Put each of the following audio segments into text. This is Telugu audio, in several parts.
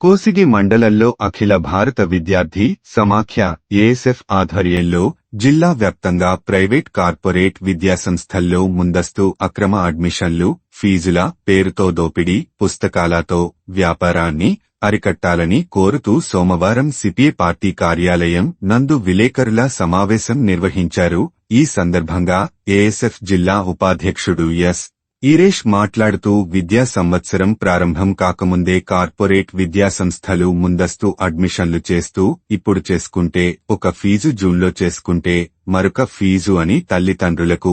కోసిగి మండలంలో అఖిల భారత విద్యార్థి సమాఖ్య ఏఎస్ఎఫ్ ఆధ్వర్యంలో జిల్లా వ్యాప్తంగా ప్రైవేట్ కార్పొరేట్ విద్యాసంస్థల్లో ముందస్తు అక్రమ అడ్మిషన్లు ఫీజుల పేరుతో దోపిడీ పుస్తకాలతో వ్యాపారాన్ని అరికట్టాలని కోరుతూ సోమవారం సిపిఐ పార్టీ కార్యాలయం నందు విలేకరుల సమావేశం నిర్వహించారు. ఈ సందర్భంగా ఏఎస్ఎఫ్ జిల్లా ఉపాధ్యక్షుడు ఎస్. ఈరేష్ మాట్లాడుతూ విద్యా సంవత్సరం ప్రారంభం కాకముందే కార్పొరేట్ విద్యా సంస్థలు ముందస్తు అడ్మిషన్లు చేస్తూ ఇప్పుడు చేసుకుంటే ఒక ఫీజు జూన్లో చేసుకుంటే మరొక ఫీజు అని తల్లిదండ్రులకు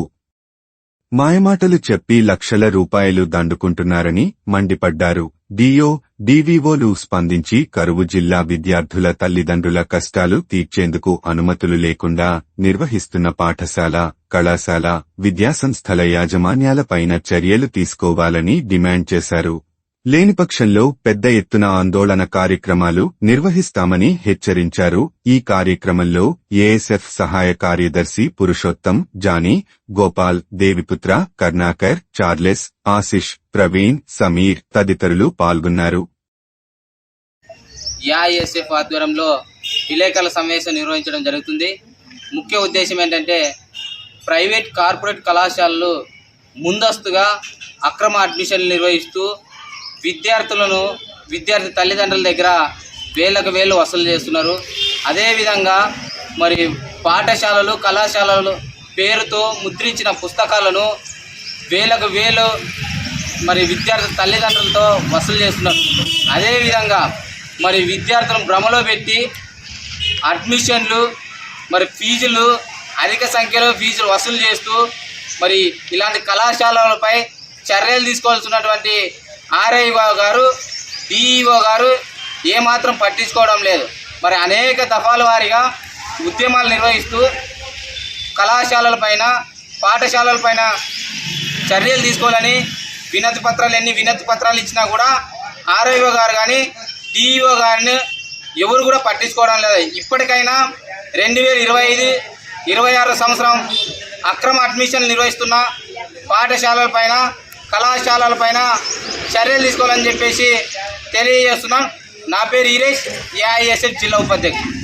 మాయమాటలు చెప్పి లక్షల రూపాయలు దండుకుంటున్నారని మండిపడ్డారు. డిఓ డివిఓలు స్పందించి కరువు జిల్లా విద్యార్థుల తల్లిదండ్రుల కష్టాలు తీర్చేందుకు అనుమతులు లేకుండా నిర్వహిస్తున్న పాఠశాల కళాశాల విద్యాసంస్థల యాజమాన్యాలపైన చర్యలు తీసుకోవాలని డిమాండ్ చేశారు. లేని పక్షంలో పెద్ద ఎత్తున ఆందోళన కార్యక్రమాలు నిర్వహిస్తామని హెచ్చరించారు. ఈ కార్యక్రమంలో ఏఎస్ఎఫ్ సహాయ కార్యదర్శి పురుషోత్తం జానీ గోపాల్ దేవిపుత్ర కర్ణాకర్ చార్లెస్ ఆశిష్ ప్రవీణ్ సమీర్ తదితరులు పాల్గొన్నారు. ఏఐఎస్ఎఫ్ ఆధ్వర్యంలో విలేకరుల సమావేశం నిర్వహించడం జరుగుతుంది. ముఖ్య ఉద్దేశం ఏంటంటే ప్రైవేట్ కార్పొరేట్ కళాశాలలు ముందస్తుగా అక్రమ అడ్మిషన్లు నిర్వహిస్తూ విద్యార్థులను విద్యార్థి తల్లిదండ్రుల దగ్గర వేలకు వేలు వసూలు చేస్తున్నారు. అదేవిధంగా మరి పాఠశాలలు కళాశాలలు పేరుతో ముద్రించిన పుస్తకాలను వేలకు వేలు మరి విద్యార్థి తల్లిదండ్రులతో వసూలు చేస్తున్నారు. అదేవిధంగా మరి విద్యార్థులను భ్రమలో పెట్టి అడ్మిషన్లు మరి ఫీజులు అధిక సంఖ్యలో ఫీజులు వసూలు చేస్తూ మరి ఇలాంటి కళాశాలలపై చర్యలు తీసుకోవాల్సినటువంటి ఆర్ఐఓ గారు డిఈఓ గారు ఏమాత్రం పట్టించుకోవడం లేదు. మరి అనేక దఫాల వారీగా ఉద్యమాలు నిర్వహిస్తూ కళాశాలలపైన పాఠశాలలపైన చర్యలు తీసుకోవాలని వినతి పత్రాలు ఎన్ని వినతి పత్రాలు ఇచ్చినా కూడా ఆర్ఐఓ గారు కానీ డిఈఓ గారిని ఎవరు కూడా పట్టించుకోవడం లేదు. ఇప్పటికైనా రెండు వేల ఇరవై ఐదు ఇరవై ఆరు సంవత్సరం అక్రమ అడ్మిషన్లు నిర్వహిస్తున్న పాఠశాలలపైన కళాశాలలపైన చర్యలు తీసుకోవాలని చెప్పేసి తెలియజేస్తున్నాం. నా పేరు ఈరేష్ ఏఐఎస్ఎఫ్ జిల్లా ఉపాధ్యక్షుడు.